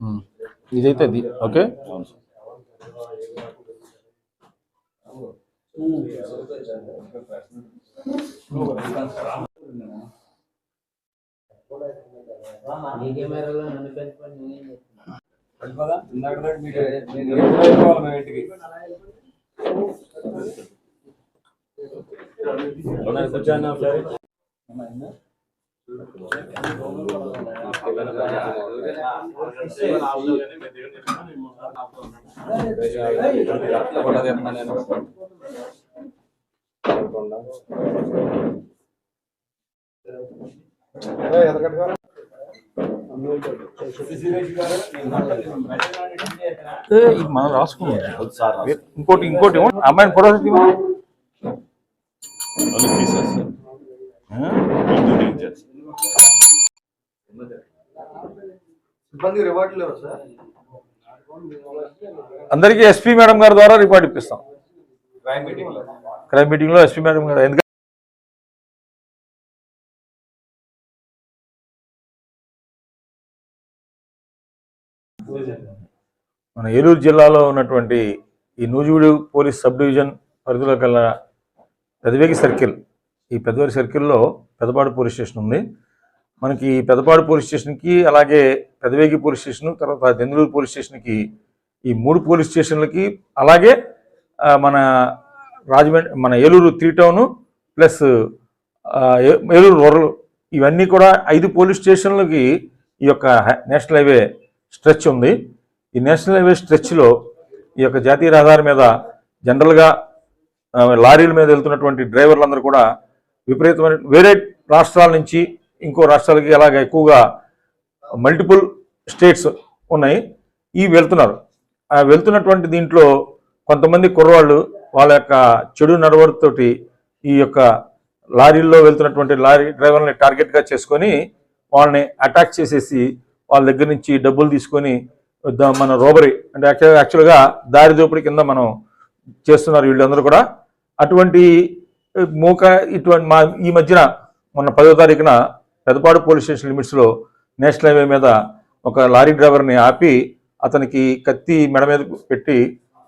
Hmm. ఇదైతే ఇది okay. అవును సార్ ఇంటికి మనం రాసుకున్నాం. ఇంకోటి ఇంకోటి. అమ్మాయిని ఫోటో తీయమని. అందరికీ ఎస్పీ మేడం గారి ద్వారా రిపోర్ట్ ఇప్పిస్తాం. క్రైమ్ మీటింగ్లో క్రైమ్ మీటింగ్లో ఎస్పీ మేడం గారు. ఎందుకంటే మన ఏలూరు జిల్లాలో ఉన్నటువంటి ఈ నూజివీడు పోలీస్ సబ్ డివిజన్ పరిధిలో కల పెదవేగి సర్కిల్ ఈ పెదవేగి సర్కిల్లో పెదపాడు పోలీస్ స్టేషన్ ఉంది. మనకి ఈ పెదపాడు పోలీస్ స్టేషన్కి అలాగే పెదవేగి పోలీస్ స్టేషన్ తర్వాత దెందులూరు పోలీస్ స్టేషన్కి ఈ మూడు పోలీస్ స్టేషన్లకి అలాగే మన రాజమండ్రి మన ఏలూరు త్రీ టౌను ప్లస్ ఏ- ఏలూరు రూరల్ ఇవన్నీ కూడా ఐదు పోలీస్ స్టేషన్లకి ఈ యొక్క నేషనల్ హైవే స్ట్రెచ్ ఉంది. ఈ నేషనల్ హైవే స్ట్రెచ్లో ఈ యొక్క జాతీయ రహదారి మీద జనరల్గా లారీల మీద వెళ్తున్నటువంటి డ్రైవర్లందరూ కూడా విపరీతమైన వేరే రాష్ట్రాల నుంచి ఇంకో రాష్ట్రాలకి అలాగ ఎక్కువగా మల్టిపుల్ స్టేట్స్ ఉన్నాయి. ఈ వెళ్తున్నారు. ఆ వెళ్తున్నటువంటి దీంట్లో కొంతమంది కుర్రవాళ్ళు వాళ్ళ యొక్క చెడు నడవడితోటి ఈ యొక్క లారీల్లో వెళ్తున్నటువంటి లారీ డ్రైవర్ని టార్గెట్గా చేసుకొని వాళ్ళని అటాక్ చేసేసి వాళ్ళ దగ్గర నుంచి డబ్బులు తీసుకొని మన రోబరీ అంటే యాక్చువల్ యాక్చువల్గా దారి దోపిడీ కింద మనం చేస్తున్నారు వీళ్ళందరూ కూడా. అటువంటి మూక ఇటువంటి మా ఈ మధ్యన మొన్న పదో తారీఖున పెదపాడు పోలీస్ స్టేషన్ లిమిట్స్లో నేషనల్ హైవే మీద ఒక లారీ డ్రైవర్ని ఆపి అతనికి కత్తి మెడ మీద పెట్టి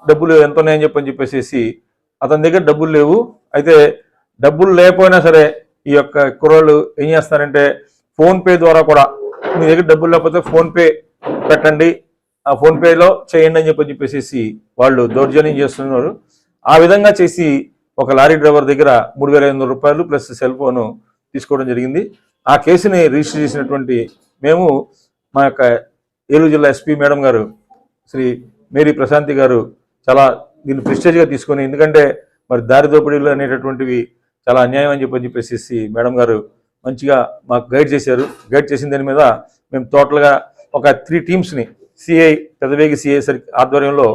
డబ్బులు ఎంత ఉన్నాయని చెప్పని చెప్పేసి అతని దగ్గర డబ్బులు లేవు. అయితే డబ్బులు లేకపోయినా సరే ఈ యొక్క కుర్రోళ్ళు ఏం చేస్తారంటే ఫోన్పే ద్వారా కూడా మీ దగ్గర డబ్బులు లేకపోతే ఫోన్పే పెట్టండి. ఆ ఫోన్పేలో చేయండి అని చెప్పని చెప్పేసి వాళ్ళు దౌర్జన్యం చేస్తున్నారు. ఆ విధంగా చేసి ఒక లారీ డ్రైవర్ దగ్గర మూడు వేల ఐదు వందల రూపాయలు ప్లస్ సెల్ ఫోన్ తీసుకోవడం జరిగింది. ఆ కేసుని రిజిస్టర్ చేసినటువంటి మేము మా యొక్క ఏలూరు జిల్లా ఎస్పీ మేడం గారు శ్రీ మేరీ ప్రశాంతి గారు చాలా దీన్ని ప్రెస్టేజ్గా తీసుకొని ఎందుకంటే మరి దారి దోపిడీలు అనేటటువంటివి చాలా అన్యాయం అని చెప్పని చెప్పేసి మేడం గారు మంచిగా మాకు గైడ్ చేశారు. గైడ్ చేసిన దాని మీద మేము టోటల్గా ఒక త్రీ టీమ్స్ని సిఐ పెదవేగి సిఐ సరి ఆధ్వర్యంలో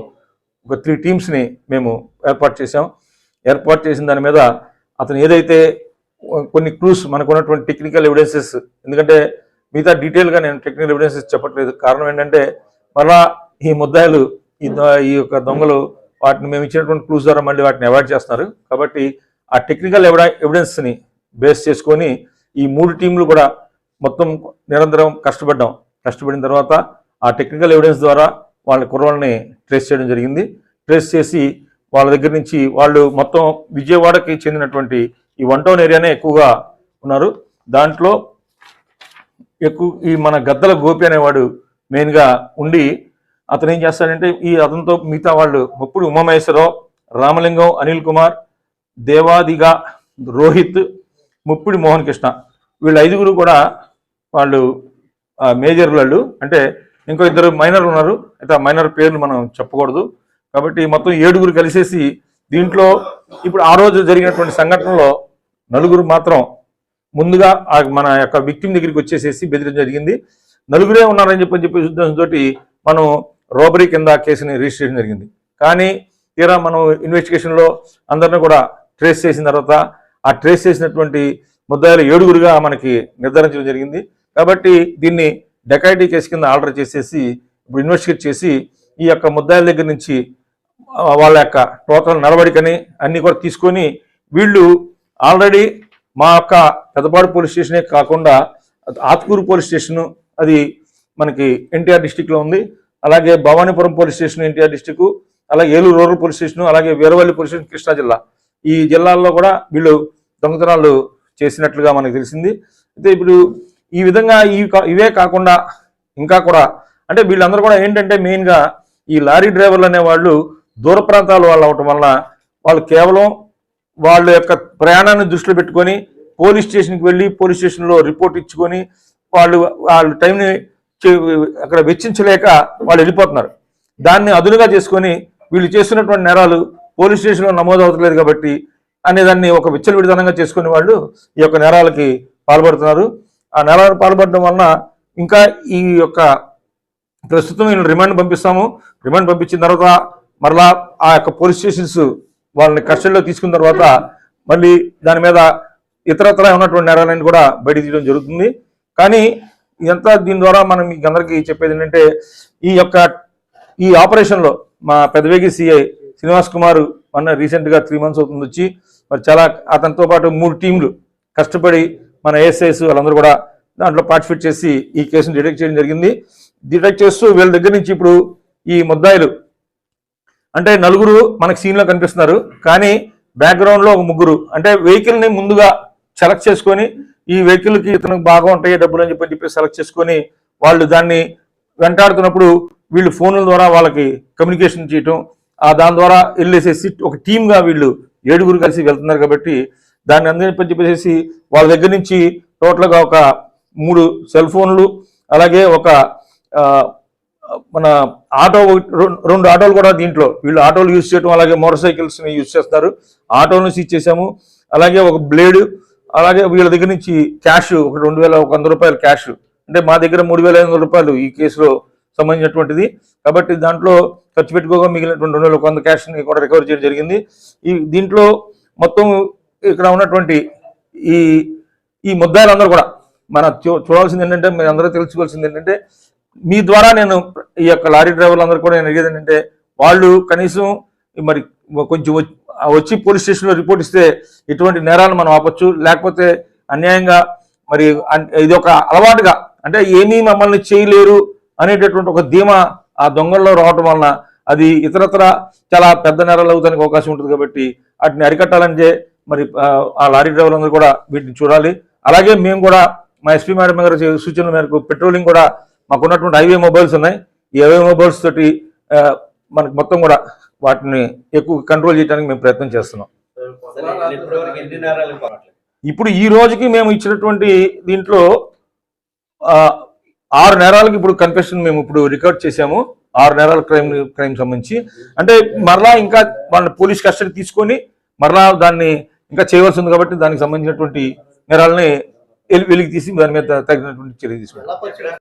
ఒక త్రీ టీమ్స్ని మేము ఏర్పాటు చేశాం. ఏర్పాటు చేసిన దాని మీద అతను ఏదైతే కొన్ని క్లూస్ మనకు ఉన్నటువంటి టెక్నికల్ ఎవిడెన్సెస్ ఎందుకంటే మిగతా డీటెయిల్గా నేను టెక్నికల్ ఎవిడెన్సెస్ చెప్పట్లేదు. కారణం ఏంటంటే మళ్ళా ఈ ముద్దాయిలు ఈ దొ- ఈ యొక్క దొంగలు వాటిని మేము ఇచ్చినటువంటి క్లూస్ ద్వారా మళ్ళీ వాటిని అవాయిడ్ చేస్తున్నారు. కాబట్టి ఆ టెక్నికల్ ఎవిడ ఎవిడెన్స్ని బేస్ చేసుకొని ఈ మూడు టీంలు కూడా మొత్తం నిరంతరం కష్టపడ్డాం. కష్టపడిన తర్వాత ఆ టెక్నికల్ ఎవిడెన్స్ ద్వారా వాళ్ళ కుర్రల్ని ట్రేస్ చేయడం జరిగింది. ట్రేస్ చేసి వాళ్ళ దగ్గర నుంచి వాళ్ళు మొత్తం విజయవాడకి చెందినటువంటి ఈ వన్ టౌన్ ఏరియానే ఎక్కువగా ఉన్నారు. దాంట్లో ఎక్కువ ఈ మన గద్దల గోపి అనేవాడు మెయిన్గా ఉండి అతను ఏం చేస్తాడంటే ఈ అతనితో మిగతా వాళ్ళు ముప్పుడు ఉమామహేశ్వరరావు రామలింగం అనిల్ కుమార్ దేవాదిగా రోహిత్ ముప్పిడి మోహన్ కృష్ణ వీళ్ళు ఐదుగురు కూడా వాళ్ళు మేజర్ వాళ్ళు. అంటే ఇంకో ఇద్దరు మైనర్ ఉన్నారు. అయితే ఆ మైనర్ పేర్లు మనం చెప్పకూడదు. కాబట్టి మొత్తం ఏడుగురు కలిసేసి దీంట్లో ఇప్పుడు ఆ రోజు జరిగినటువంటి సంఘటనలో నలుగురు మాత్రం ముందుగా ఆ మన యొక్క విక్టిమ్ దగ్గరికి వచ్చేసేసి బెదిరించడం జరిగింది. నలుగురే ఉన్నారని చెప్పని చెప్పి ఉద్దేశంతో మనం రోబరీ కింద కేసుని రిజిస్ట్రేషన్ జరిగింది. కానీ తీరా మనం ఇన్వెస్టిగేషన్లో అందరిని కూడా ట్రేస్ చేసిన తర్వాత ఆ ట్రేస్ చేసినటువంటి ముద్దాయిలు ఏడుగురుగా మనకి నిర్ధారించడం జరిగింది. కాబట్టి దీన్ని డెకాయిటీ కేసు కింద ఆర్డర్ చేసేసి ఇప్పుడు ఇన్వెస్టిగేట్ చేసి ఈ యొక్క ముద్దాయిల దగ్గర నుంచి వాళ్ళ యొక్క టోటల్ నడవడికని అన్ని కూడా తీసుకొని వీళ్ళు ఆల్రెడీ మా యొక్క పెదపాడు పోలీస్ స్టేషనే కాకుండా ఆత్కూరు పోలీస్ స్టేషను అది మనకి ఎన్టీఆర్ డిస్టిక్లో ఉంది. అలాగే Bhavanipuram police station NTR district అలాగే ఏలూరు రూరల్ పోలీస్ స్టేషన్ అలాగే వీరవల్లి పోలీస్ స్టేషన్ కృష్ణా జిల్లా. ఈ జిల్లాల్లో కూడా వీళ్ళు దొంగతనాలు చేసినట్లుగా మనకు తెలిసింది. అయితే ఇప్పుడు ఈ విధంగా కా- ఇవే కాకుండా ఇంకా కూడా అంటే వీళ్ళందరూ కూడా ఏంటంటే మెయిన్గా ఈ లారీ డ్రైవర్లు అనేవాళ్ళు దూర ప్రాంతాల వాళ్ళు అవటం వలన వాళ్ళు కేవలం వాళ్ళ యొక్క ప్రయాణాన్ని దృష్టిలో పెట్టుకొని పోలీస్ స్టేషన్కి వెళ్ళి పోలీస్ స్టేషన్లో రిపోర్ట్ ఇచ్చుకొని వాళ్ళు వాళ్ళ టైంని అక్కడ వెచ్చించలేక వాళ్ళు వెళ్ళిపోతున్నారు. దాన్ని అదునుగా చేసుకొని వీళ్ళు చేస్తున్నటువంటి నేరాలు పోలీస్ స్టేషన్లో నమోదు అవ్వట్లేదు కాబట్టి అనేదాన్ని ఒక విచ్చలవిడితనంగా చేసుకునే వాళ్ళు ఈ యొక్క నేరాలకి పాల్పడుతున్నారు. ఆ నేరాలకు పాల్పడడం వలన ఇంకా ఈ యొక్క ప్రస్తుతం వీళ్ళు రిమాండ్ పంపిస్తాము. రిమాండ్ పంపించిన తర్వాత మరలా ఆ యొక్క పోలీస్ స్టేషన్స్ వాళ్ళని కస్టడీలో తీసుకున్న తర్వాత మళ్ళీ దాని మీద ఇతరత్ర ఉన్నటువంటి నేరాలను కూడా బయట తీయడం జరుగుతుంది. కానీ ఇదంతా దీని ద్వారా మనం మీకు అందరికీ చెప్పేది ఏంటంటే ఈ యొక్క ఈ ఆపరేషన్లో మా పెదవేగి సిఐ శ్రీనివాస్ కుమార్ మొన్న రీసెంట్గా త్రీ మంత్స్ అవుతుంది వచ్చి మరి చాలా అతనితో పాటు మూడు టీంలు కష్టపడి మన ఏఎస్ఐస్ వాళ్ళందరూ కూడా దాంట్లో పార్టిసిపేట్ చేసి ఈ కేసును డిటెక్ట్ చేయడం జరిగింది. డిటెక్ట్ చేస్తూ వీళ్ళ దగ్గర నుంచి ఇప్పుడు ఈ ముద్దాయిలు అంటే నలుగురు మనకి సీన్లో కనిపిస్తున్నారు. కానీ బ్యాక్గ్రౌండ్లో ఒక ముగ్గురు. అంటే వెహికల్ని ముందుగా సెలెక్ట్ చేసుకొని ఈ వెహికల్కి ఇతనికి బాగా ఉంటాయి డబ్బులు అని చెప్పి చెప్పి సెలెక్ట్ చేసుకొని వాళ్ళు దాన్ని వెంటాడుతున్నప్పుడు వీళ్ళు ఫోన్ల ద్వారా వాళ్ళకి కమ్యూనికేషన్ చేయటం ఆ దాని ద్వారా వెళ్ళేసేసి ఒక టీమ్గా వీళ్ళు ఏడుగురు కలిసి వెళ్తున్నారు కాబట్టి దాన్ని అందరి చెప్పేసి వాళ్ళ దగ్గర నుంచి టోటల్గా ఒక మూడు సెల్ ఫోన్లు అలాగే ఒక మన ఆటో రెండు- రెండు ఆటోలు కూడా దీంట్లో. వీళ్ళు ఆటోలు యూజ్ చేయడం అలాగే మోటార్ సైకిల్స్ని యూజ్ చేస్తారు. ఆటోలను సీజ్ చేసాము అలాగే ఒక బ్లేడ్ అలాగే వీళ్ళ దగ్గర నుంచి క్యాష్ ఒక రెండు వేల ఒక వంద రూపాయలు క్యాష్. అంటే మా దగ్గర మూడు వేల ఐదు వందల రూపాయలు ఈ కేసులో సంబంధించినటువంటిది. కాబట్టి దాంట్లో ఖర్చు పెట్టుకోగా మిగిలినటువంటి రెండు వేల ఒక వంద క్యాష్ని కూడా రికవర్ చేయడం జరిగింది. ఈ దీంట్లో మొత్తం ఇక్కడ ఉన్నటువంటి ఈ ఈ ముద్దాయిలందరూ కూడా మన చూ- చూడాల్సింది ఏంటంటే మీరు అందరూ తెలుసుకోవాల్సింది ఏంటంటే మీ ద్వారా నేను ఈ యొక్క లారీ డ్రైవర్లందరూ కూడా నేను అడిగేది ఏంటంటే వాళ్ళు కనీసం మరి కొంచెం వచ్చి- వచ్చి పోలీస్ స్టేషన్లో రిపోర్ట్ ఇస్తే ఇటువంటి నేరాలు మనం ఆపచ్చు లేకపోతే అన్యాయంగా మరి అన్- ఇది ఒక అలవాటుగా అంటే ఏమీ మమ్మల్ని చేయలేరు అనేటటువంటి ఒక ధీమా ఆ దొంగల్లో రావటం వలన అది ఇతరత్ర చాలా పెద్ద నేరాలు అవుతానికి అవకాశం ఉంటుంది కాబట్టి వాటిని అరికట్టాలంటే మరి ఆ, లారీ డ్రైవర్లందరూ కూడా వీటిని చూడాలి. అలాగే మేము కూడా మా ఎస్పీ మేడం గారి సూచనల మేరకు పెట్రోలింగ్ కూడా మాకు ఉన్నటువంటి హైవే మొబైల్స్ ఉన్నాయి. హైవే మొబైల్స్ తోటి మనకి మొత్తం కూడా వాటిని ఎక్కువ కంట్రోల్ చేయడానికి మేము ప్రయత్నం చేస్తున్నాం. ఇప్పుడు ఈ రోజుకి మేము ఇచ్చినటువంటి దీంట్లో ఆరు నేరాలకు ఇప్పుడు కన్ఫెషన్ మేము ఇప్పుడు రికార్డ్ చేశాము. ఆరు నేరాల క్రైమ్ క్రైమ్ సంబంధించి. అంటే మరలా ఇంకా వాళ్ళని పోలీస్ కస్టడీ తీసుకొని మరలా దాన్ని ఇంకా చేయవలసి ఉంది కాబట్టి దానికి సంబంధించినటువంటి నేరాలని వెలికి తీసి దాని మీద తగినటువంటి చర్య తీసుకుంటాం.